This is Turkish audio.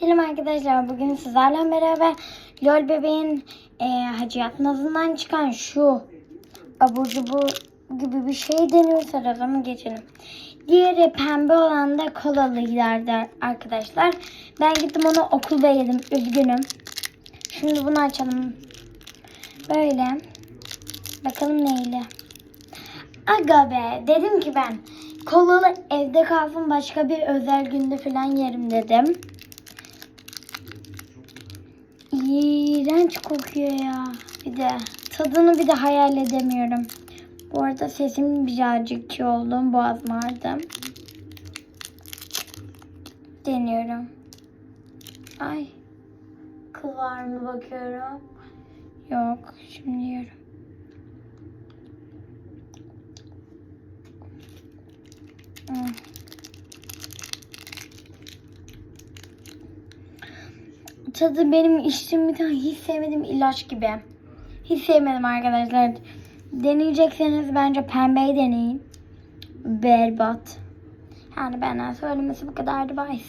Selam arkadaşlar. Bugün sizlerle beraber LOL bebeğin e, Hacıyat Nazı'ndan çıkan şu abur cubur gibi bir şey deniyoruz. Aralama geçelim. Diğeri pembe olan da kolalıylardı arkadaşlar. Ben gittim onu okulda yedim. Üzgünüm. Şimdi bunu açalım. Böyle. Bakalım neyle. Aga be dedim ki ben kolalı evde kalsın başka bir özel günde falan yerim dedim. İğrenç kokuyor ya. Bir de tadını bir de hayal edemiyorum. Bu arada sesim birazcık çiğ oldu. Boğazım ağrıdı. Deniyorum. Ay. Kıl mı bakıyorum. Yok. Şimdi yiyorum. Hmm. Tadı benim içtiğim bir tane hiç sevmediğim ilaç gibi. Hiç sevmedim arkadaşlar. Deneyecekseniz bence pembeyi deneyin. Berbat. Yani benden söylemesi bu kadardı. Bye.